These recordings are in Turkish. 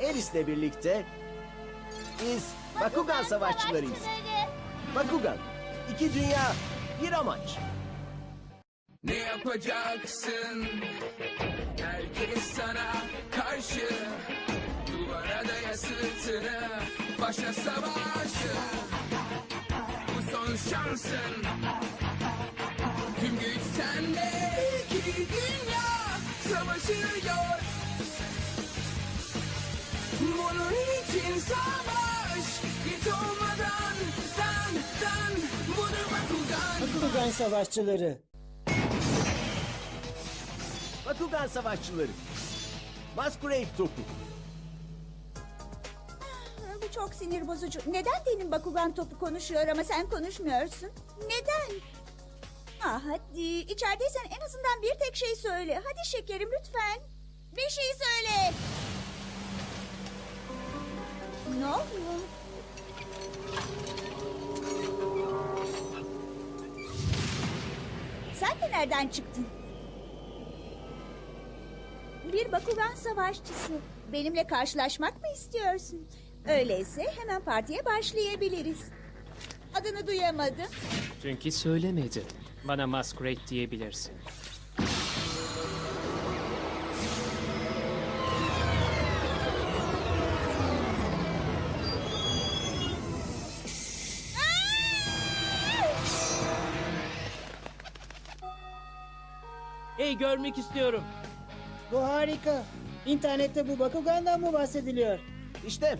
Eris'le birlikte biz Bakugan savaşçılarıyız. Bakugan, iki dünya, bir amaç. Ne yapacaksın? Herkes sana karşı Duvara daya sırtını Başla savaşı Bu son şansın Tüm güç sende İki dünya savaşıyor Bunun için savaş Git olmadan Dan dan Budur Bakugan Bakugan savaşçıları. Bakugan savaşçıları. Masquerade topu. Bu çok sinir bozucu. Neden benim Bakugan topu konuşuyor ama sen konuşmuyorsun? Neden? Ah hadi içerideysen en azından bir tek şey söyle. Hadi şekerim lütfen. Bir şey söyle. Ne oluyor? Sen de nereden çıktın? Bir Bakugan savaşçısı. Benimle karşılaşmak mı istiyorsun? Öyleyse hemen partiye başlayabiliriz. Adını duyamadım. Çünkü söylemedi. Bana Masquerade diyebilirsin. Hey görmek istiyorum. Bu harika. İnternette bu Bakugan'dan mı bahsediliyor? İşte,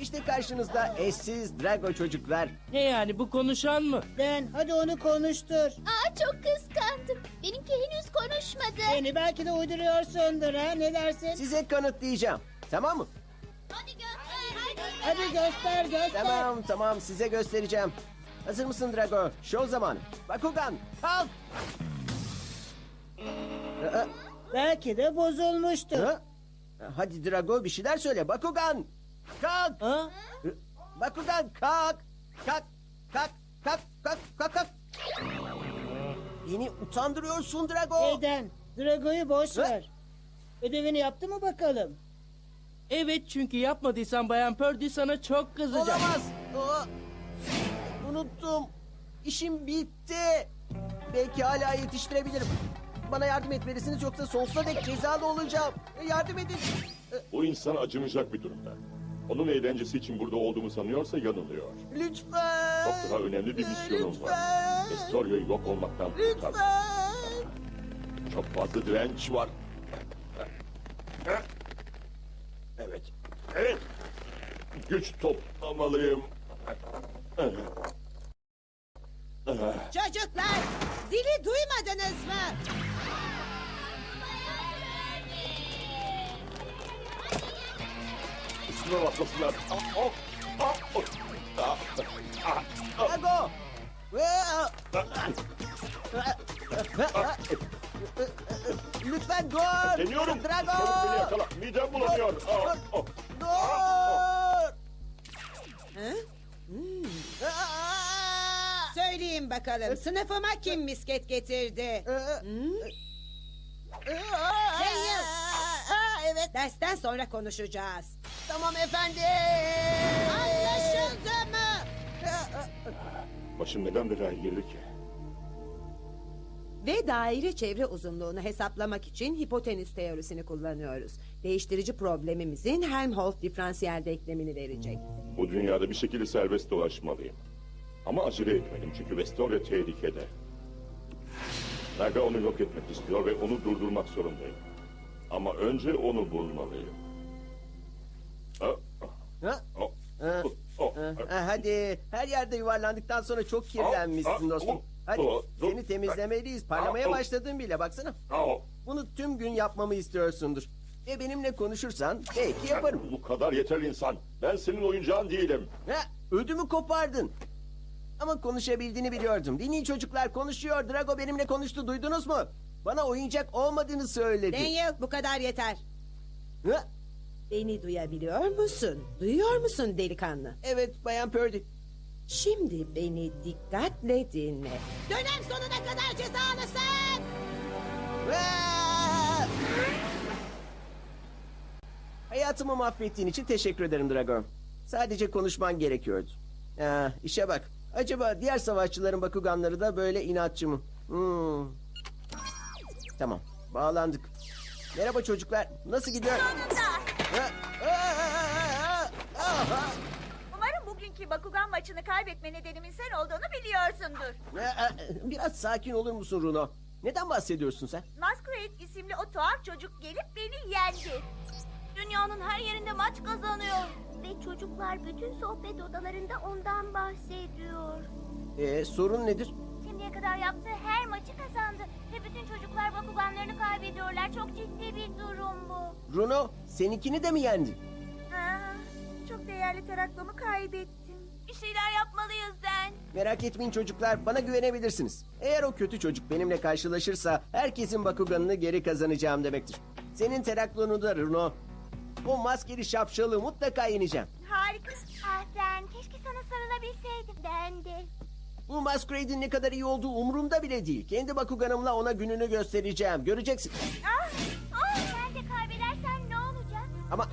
işte karşınızda eşsiz Drago çocuklar. Ne yani bu konuşan mı? Dan hadi onu konuştur. Aa çok kıskandım. Benimki henüz konuşmadı. Beni belki de uyduruyorsundur ha ne dersin? Size kanıtlayacağım. Tamam mı? Hadi göster. Hadi göster göster. Tamam tamam size göstereceğim. Hazır mısın Drago? Show zamanı. Bakugan kalk. Aa, Belki de bozulmuştur. ha? Hadi Drago bir şeyler söyle. Bakugan kalk. Ha? Bakugan kalk. Kalk. Kalk. Kalk. Kalk. Kalk. kalk. Beni utandırıyorsun Drago. Hey Dan, Drago'yu boş Ha? ver. Ödevini yaptı mı bakalım? Evet çünkü yapmadıysan Bayan Purdy sana çok kızacak. Olamaz. Aa, unuttum. İşim bitti. Belki hala yetiştirebilirim. Bana yardım etmelisiniz yoksa sonsuza dek cezalı olacağım. Yardım edin. Bu insan acımayacak bir durumda. Onun eğlencesi için burada olduğumu sanıyorsa yanılıyor. Lütfen. Çok daha önemli bir misyonum var. Lütfen. Estoria'yı yok olmaktan kurtar. Lütfen. Çok fazla direnç var. Evet. Evet. Güç toplamalıyım. Çocuklar zili duymadınız mı? Üstüme bakmasınlar. Drago. Lütfen dur. Deniyorum. Drago. Çabuk beni yakala. Midem bulanıyor. Ah. Dur. Söyleyin bakalım sınıfıma kim misket getirdi? Daniel. evet. Dersten sonra konuşacağız. Tamam efendim. Anlaşıldı mı? Başım neden belaya girdi ki? Ve daire çevre uzunluğunu hesaplamak için hipotenüs teorisini kullanıyoruz. Değiştirici problemimizin Helmholtz diferansiyel denklemini verecek. Bu dünyada bir şekilde serbest dolaşmalıyım. Ama acele etmeliyim çünkü Vestoria tehlikede. Naga onu yok etmek istiyor ve onu durdurmak zorundayım. Ama önce onu bulmalıyım. Ah, Ha? Ha? Ha, ah. ha, Hadi her yerde yuvarlandıktan sonra çok kirlenmişsin dostum. Hadi seni temizlemeliyiz. Parlamaya başladın bile baksana. Ah, Bunu tüm gün yapmamı istiyorsundur. Ve benimle konuşursan belki yaparım. Bu kadar yeter insan. Ben senin oyuncağın değilim. Ha, ödümü kopardın. Ama konuşabildiğini biliyordum. Dinleyin çocuklar konuşuyor. Drago benimle konuştu duydunuz mu? Bana oyuncak olmadığını söyledi. Daniel bu kadar yeter. Ha, Beni duyabiliyor musun? Duyuyor musun delikanlı? evet Bayan Purdy. Şimdi beni dikkatle dinle. Dönem sonuna kadar cezalısın. Aa! Hayatımı mahvettiğin için teşekkür ederim Drago. Sadece konuşman gerekiyordu. Ha, işe bak. Acaba diğer savaşçıların Bakuganları da böyle inatçı mı? Hmm. Tamam. Bağlandık. Merhaba çocuklar. Nasıl gidiyor? Sonunda. Ha, aa, aa, aa, aa. Umarım bugünkü Bakugan maçını kaybetme nedenimin sen olduğunu biliyorsundur. Aa, Biraz sakin olur musun Runo? Neden bahsediyorsun sen? Masquerade isimli o tuhaf çocuk gelip beni yendi. Dünyanın her yerinde maç kazanıyor. Ve çocuklar bütün sohbet odalarında ondan bahsediyor. Ee, sorun nedir? Şimdiye kadar yaptığı her maçı kazandı. Ve bütün çocuklar Bakuganlarını kaybediyorlar. Çok ciddi bir durum bu. Runo, seninkini de mi yendi? Aa, çok değerli teraklomu kaybettim. Bir şeyler yapmalıyız Den. Merak etmeyin çocuklar, bana güvenebilirsiniz. Eğer o kötü çocuk benimle karşılaşırsa herkesin Bakuganını geri kazanacağım demektir. Senin teraklonu da Runo. O maskeli şapşalı mutlaka yeneceğim. Harika. Ah keşke sana sarılabilseydim. Ben de. Bu Masquerade'in ne kadar iyi olduğu umurumda bile değil. Kendi Bakuganımla ona gününü göstereceğim. Göreceksin. Ah, ah. Sen de kaybedersen ne olacak? Ama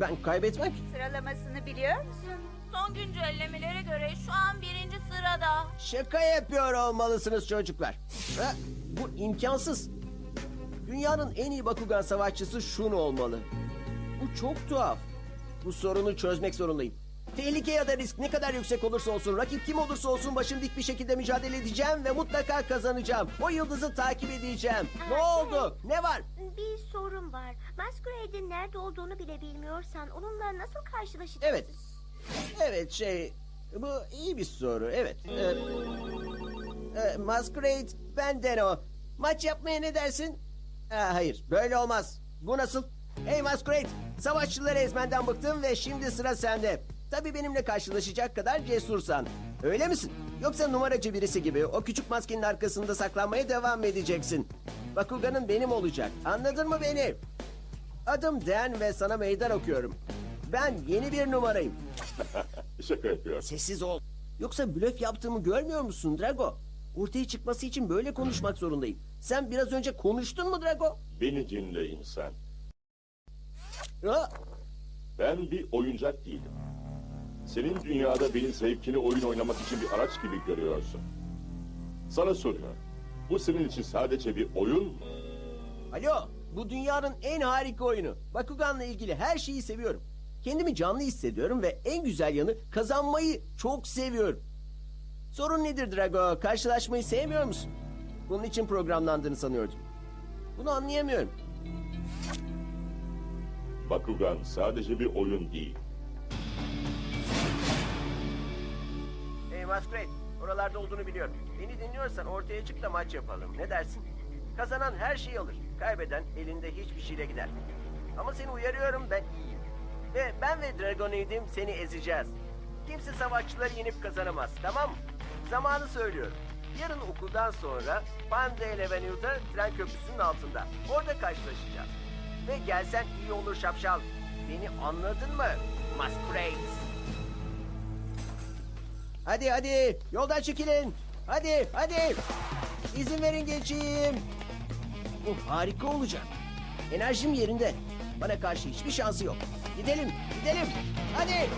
ben kaybetmem ki. Sıralamasını biliyor musun? Son güncellemelere göre şu an birinci sırada. Şaka yapıyor olmalısınız çocuklar. Ha, bu imkansız. Dünyanın en iyi Bakugan savaşçısı Shun olmalı. Çok tuhaf. Bu sorunu çözmek zorundayım. Tehlike ya da risk ne kadar yüksek olursa olsun, rakip kim olursa olsun başım dik bir şekilde mücadele edeceğim ve mutlaka kazanacağım. O yıldızı takip edeceğim. Ne oldu? Ne var? Bir sorun var. Masquerade'in nerede olduğunu bile bilmiyorsan onunla nasıl karşılaşacaksın? Evet. Evet şey, bu iyi bir soru. Evet. Ee, e, Masquerade, ben Deno. Maç yapmaya ne dersin? Aa, hayır, böyle olmaz. Bu nasıl? Hey Masquerade, savaşçıları ezmenden bıktım ve şimdi sıra sende. Tabii benimle karşılaşacak kadar cesursan. Öyle misin? Yoksa numaracı birisi gibi o küçük maskenin arkasında saklanmaya devam mı edeceksin? Bakugan'ın benim olacak. Anladın mı beni? Adım Dan ve sana meydan okuyorum. Ben yeni bir numarayım. Şaka yapıyor. Sessiz ol. Yoksa blöf yaptığımı görmüyor musun Drago? Ortaya çıkması için böyle konuşmak zorundayım. Sen biraz önce konuştun mu Drago? Beni dinle insan. Ha? Ben bir oyuncak değilim. Senin dünyada benim zevkini oyun oynamak için bir araç gibi görüyorsun. Sana soruyorum. Bu senin için sadece bir oyun mu? Alo, bu dünyanın en harika oyunu. Bakugan'la ilgili her şeyi seviyorum. Kendimi canlı hissediyorum ve en güzel yanı kazanmayı çok seviyorum. Sorun nedir Drago? Karşılaşmayı sevmiyor musun? Bunun için programlandığını sanıyordum. Bunu anlayamıyorum. Bakugan sadece bir oyun değil. Hey Masquerade, oralarda olduğunu biliyorum. Beni dinliyorsan ortaya çık da maç yapalım. Ne dersin? Kazanan her şeyi alır. Kaybeden elinde hiçbir şeyle gider. Ama seni uyarıyorum ben iyiyim. Ve ben ve Dragonade'im seni ezeceğiz. Kimse savaşçıları yenip kazanamaz, tamam mı? Zamanı söylüyorum. Yarın okuldan sonra Pandale Avenue'da tren köprüsünün altında. Orada karşılaşacağız. Ve gelsen iyi olur şapşal. Beni anladın mı? Masquerade. Hadi hadi yoldan çekilin. Hadi hadi. İzin verin geçeyim. Bu harika olacak. Enerjim yerinde. Bana karşı hiçbir şansı yok. Gidelim gidelim. Hadi.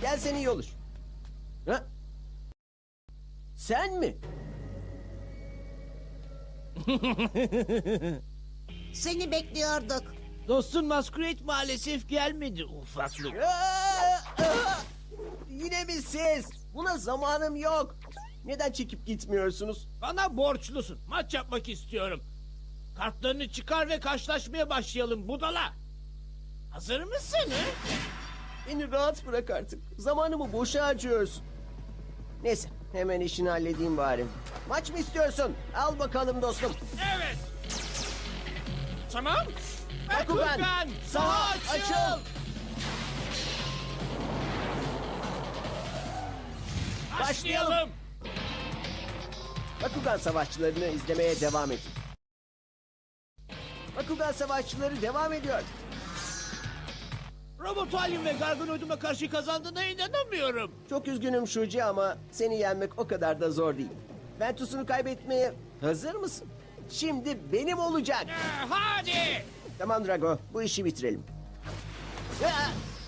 Gelsen iyi olur. Ha? Sen mi? Seni bekliyorduk. Dostun Masquerade maalesef gelmedi ufaklık. Aa! Aa! Yine mi siz? Buna zamanım yok. Neden çekip gitmiyorsunuz? Bana borçlusun. Maç yapmak istiyorum. Kartlarını çıkar ve karşılaşmaya başlayalım budala. Hazır mısın? he? Beni rahat bırak artık. Zamanımı boşa harcıyorsun. Neyse Hemen işini halledeyim bari. Maç mı istiyorsun? Al bakalım dostum. Evet. Tamam. Bakugan, saha açıl. Başlayalım. Bakugan savaşçılarını izlemeye devam edin. Bakugan savaşçıları devam ediyor. Robot Alien ve Gargonoid'uma karşı kazandığına inanamıyorum. Çok üzgünüm Shuji ama seni yenmek o kadar da zor değil. Ventus'unu kaybetmeye hazır mısın? Şimdi benim olacak. Ee, hadi. Tamam Drago, bu işi bitirelim. Ya,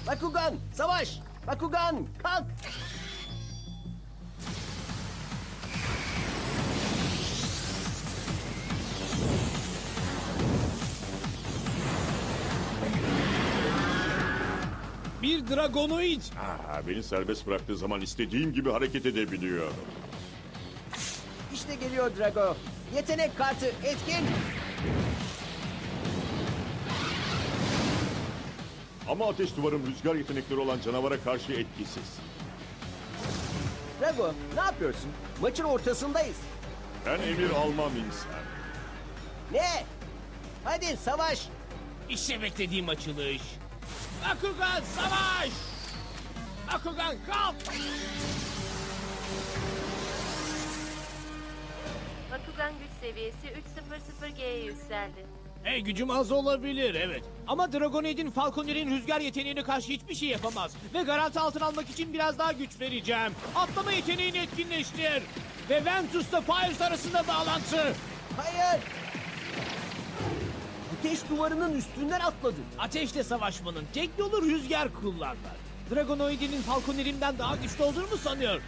Bakugan, savaş! Bakugan, kalk! Bir Dragonoid. Ah, beni serbest bıraktığı zaman istediğim gibi hareket edebiliyorum. İşte geliyor Drago. Yetenek kartı etkin. Ama ateş duvarım rüzgar yetenekleri olan canavara karşı etkisiz. Drago, ne yapıyorsun? Maçın ortasındayız. Ben emir almam insan. Ne? Hadi savaş! İşte beklediğim açılış. Bakugan savaş. Bakugan kalk. Bakugan güç seviyesi 300G'ye yükseldi. Hey gücüm az olabilir evet. Ama Dragonoid'in Falconer'in rüzgar yeteneğine karşı hiçbir şey yapamaz. Ve garanti altına almak için biraz daha güç vereceğim. Atlama yeteneğini etkinleştir. Ve Ventus'la Fires arasında bağlantı. Hayır! Ateş duvarının üstünden atladı. Ateşle savaşmanın tek yolu rüzgar kullanmak. Dragonoid'in Falconer'inden daha güçlü olduğunu mu sanıyor?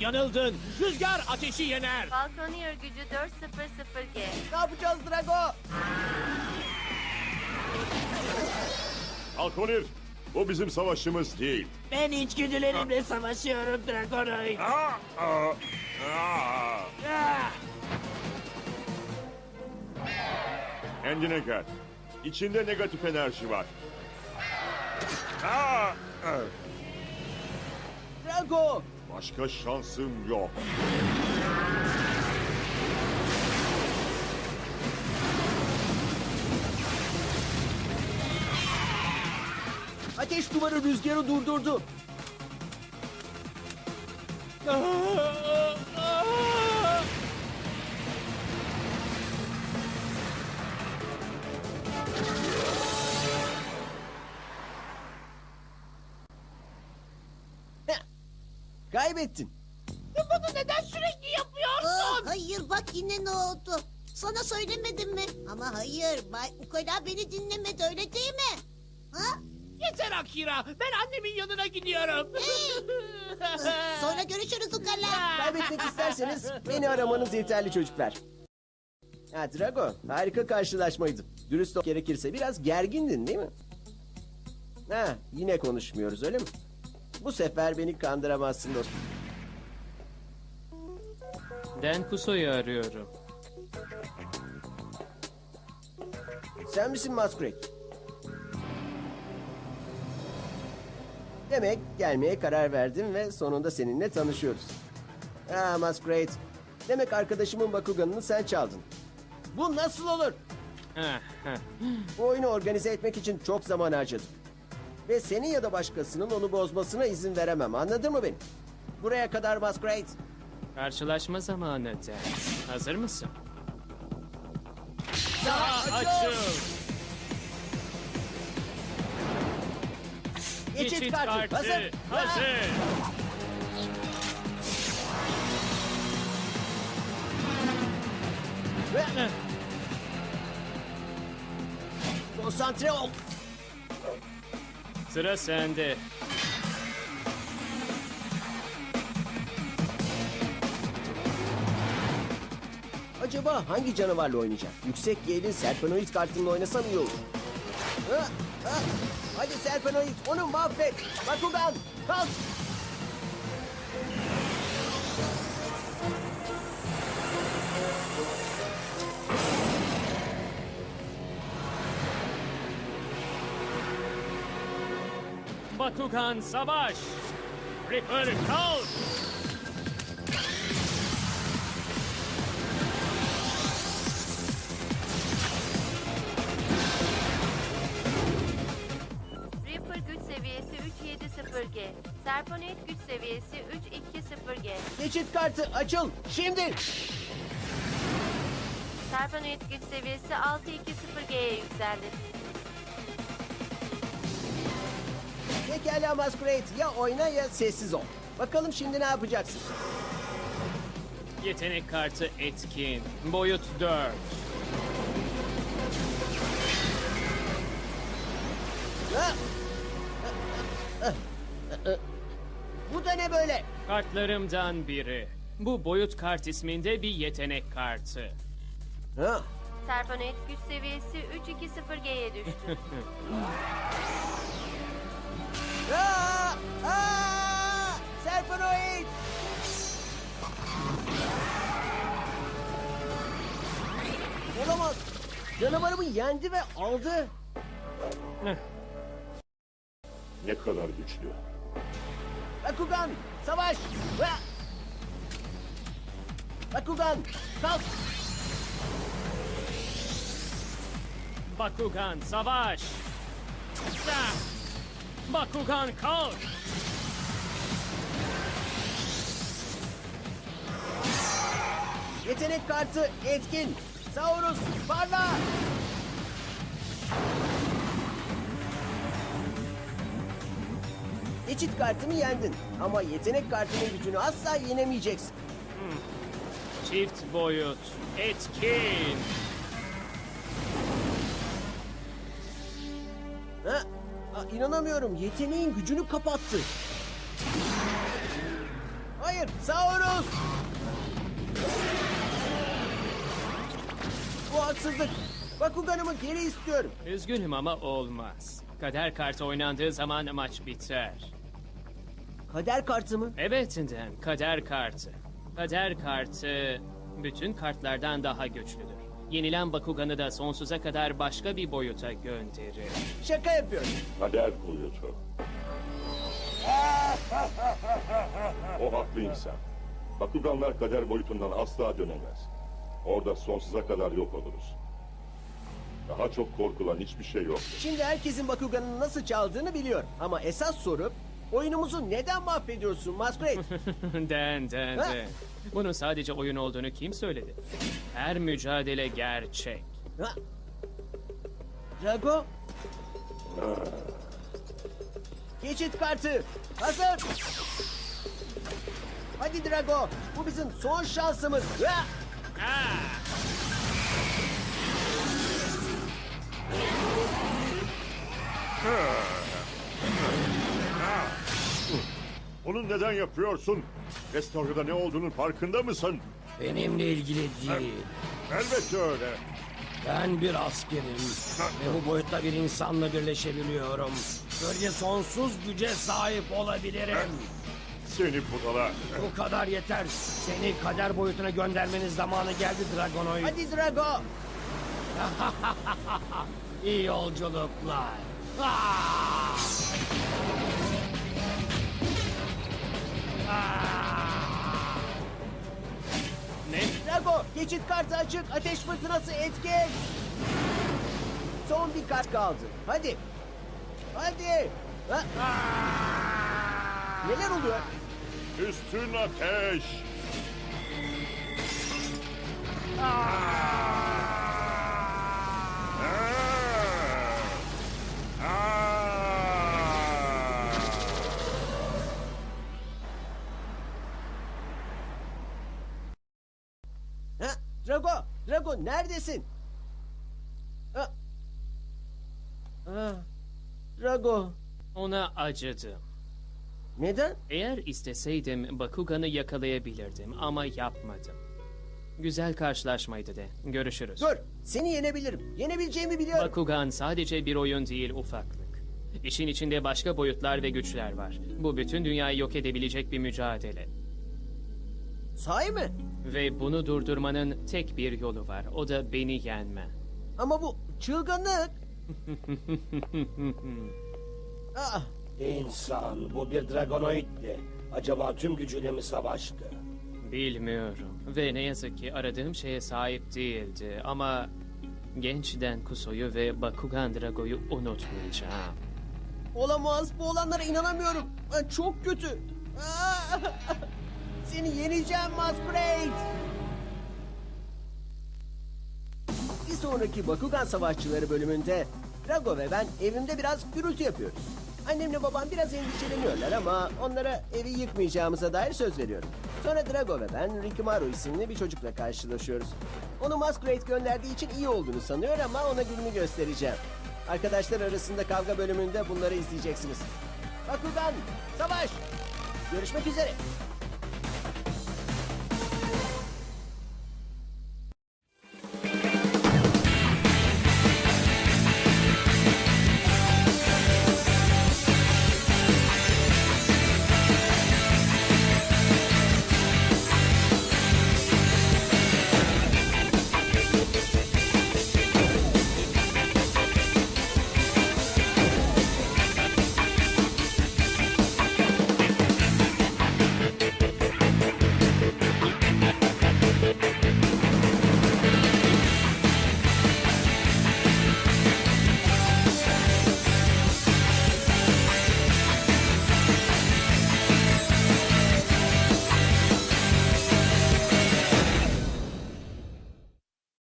Yanıldın. Rüzgar ateşi yener. Falconeer gücü 400G. Ne yapacağız Drago? Halkonir, bu bizim savaşımız değil. Ben içgüdülerimle savaşıyorum Dragonoid. Aa, aa, aa. Kendine gel. İçinde negatif enerji var. Aa, aa. Drago! Başka şansım yok. Ateş duvarı rüzgarı durdurdu. Heh, Kaybettin. Bunu neden sürekli yapıyorsun? hayır bak yine ne oldu? Sana söylemedim mi? Ama hayır Bay Ukala beni dinlemedi öyle değil mi? Ha? Yeter Akira. Ben annemin yanına gidiyorum. Sonra görüşürüz Ukala. Kaybetmek isterseniz beni aramanız yeterli çocuklar. Ha Drago, harika karşılaşmaydı. Dürüst gerekirse biraz gergindin değil mi? Ha, yine konuşmuyoruz öyle mi? Bu sefer beni kandıramazsın dostum. Dan Kuso'yu arıyorum. Sen misin Masquerade? Demek gelmeye karar verdim ve sonunda seninle tanışıyoruz. Ha Masquerade. Demek arkadaşımın Bakugan'ını sen çaldın. Bu nasıl olur? Bu oyunu organize etmek için çok zaman harcadım. Ve senin ya da başkasının onu bozmasına izin veremem. Anladın mı beni? Buraya kadar Masquerade. Karşılaşma zamanı Dan. Hazır mısın? Açıl! Geçit, kartı, hazır. Hazır. Ve- Konsantre ol. Sıra sende. Acaba hangi canavarla oynayacak? Yüksek yeğenin Serpenoid kartıyla oynasam iyi olur. Ha, ha. Hadi Serpenoid onu mahvet. Bakugan kalk. Batukan Savaş. Ripper kalk. Ripper güç seviyesi 370G. Serponet güç seviyesi 320G. Geçit kartı açıl şimdi. Serponet güç seviyesi 620G'ye yükseldi. Pekala Masquerade. Ya oyna ya sessiz ol. Bakalım şimdi ne yapacaksın? Yetenek kartı etkin. Boyut 4. Ha? Bu da ne böyle? Kartlarımdan biri. Bu boyut kart isminde bir yetenek kartı. Ha? Serponoid güç seviyesi 320G'ye düştü. Aa! Aa! Serpenoid! Olamaz. Canavarımı yendi ve aldı. Ne kadar güçlü. Bakugan, savaş! Bakugan, kalk! Bakugan savaş. Ya! Bakugan kalk. Yetenek kartı etkin. Saurus, parla! Geçit kartımı yendin. Ama yetenek kartının gücünü asla yenemeyeceksin. Çift boyut. Etkin. Aa, inanamıyorum. Yeteneğin gücünü kapattı. Hayır, Saurus! Bu haksızlık. Bakuganımı geri istiyorum. Üzgünüm ama olmaz. Kader kartı oynandığı zaman maç biter. Kader kartı mı? Evet Dan, kader kartı. Kader kartı bütün kartlardan daha güçlüdür. Yenilen Bakugan'ı da sonsuza kadar başka bir boyuta gönderir. Şaka yapıyorum. Kader boyutu. o haklı insan. Bakuganlar kader boyutundan asla dönemez. Orada sonsuza kadar yok oluruz. Daha çok korkulan hiçbir şey yok. Şimdi herkesin Bakugan'ın nasıl çaldığını biliyor. Ama esas soru oyunumuzu neden mahvediyorsun Masquerade? den, den, Ha? den. Bunun sadece oyun olduğunu kim söyledi? Her mücadele gerçek. ha? Drago? Geçit kartı. Hazır. Hadi Drago. Bu bizim son şansımız. Ha! Onu neden yapıyorsun? Restorada ne olduğunun farkında mısın? Benimle ilgili değil. Elbette öyle. Ben bir askerim ve bu boyutta bir insanla birleşebiliyorum. Böylece sonsuz güce sahip olabilirim. Seni budala. Bu kadar yeter. Seni kader boyutuna göndermenin zamanı geldi Dragonoid. Hadi Drago. İyi yolculuklar. Ah! Ne? Drago geçit kartı açık. Ateş fırtınası etkin. Son bir kart kaldı. Hadi. Hadi. Ha? Neler oluyor? Üstün ateş. Ah! Drago neredesin? Ha? Ha? Drago, Ona acıdım. neden? Eğer isteseydim Bakugan'ı yakalayabilirdim ama yapmadım. Güzel karşılaşmaydı de. Görüşürüz. Dur, seni yenebilirim. Yenebileceğimi biliyorum. Bakugan sadece bir oyun değil ufaklık. İşin içinde başka boyutlar ve güçler var. Bu bütün dünyayı yok edebilecek bir mücadele. Sahi mi? Ve bunu durdurmanın tek bir yolu var. O da beni yenmen. Ama bu çılgınlık. Aa, İnsan bu bir Dragonoid'di. Acaba tüm gücüyle mi savaştı? Bilmiyorum. Ve ne yazık ki aradığım şeye sahip değildi. Ama gençten Kuso'yu ve Bakugan Drago'yu unutmayacağım. Olamaz. Bu olanlara inanamıyorum. Çok kötü. Aa! Seni yeneceğim Masquerade. Bir sonraki Bakugan Savaşçıları bölümünde Drago ve ben evimde biraz gürültü yapıyoruz. Annemle babam biraz endişeleniyorlar ama onlara evi yıkmayacağımıza dair söz veriyorum. Sonra Drago ve ben Rikimaru isimli bir çocukla karşılaşıyoruz. Onu Masquerade gönderdiği için iyi olduğunu sanıyor ama ona gününü göstereceğim. Arkadaşlar arasında kavga bölümünde bunları izleyeceksiniz. Bakugan, savaş! Görüşmek üzere.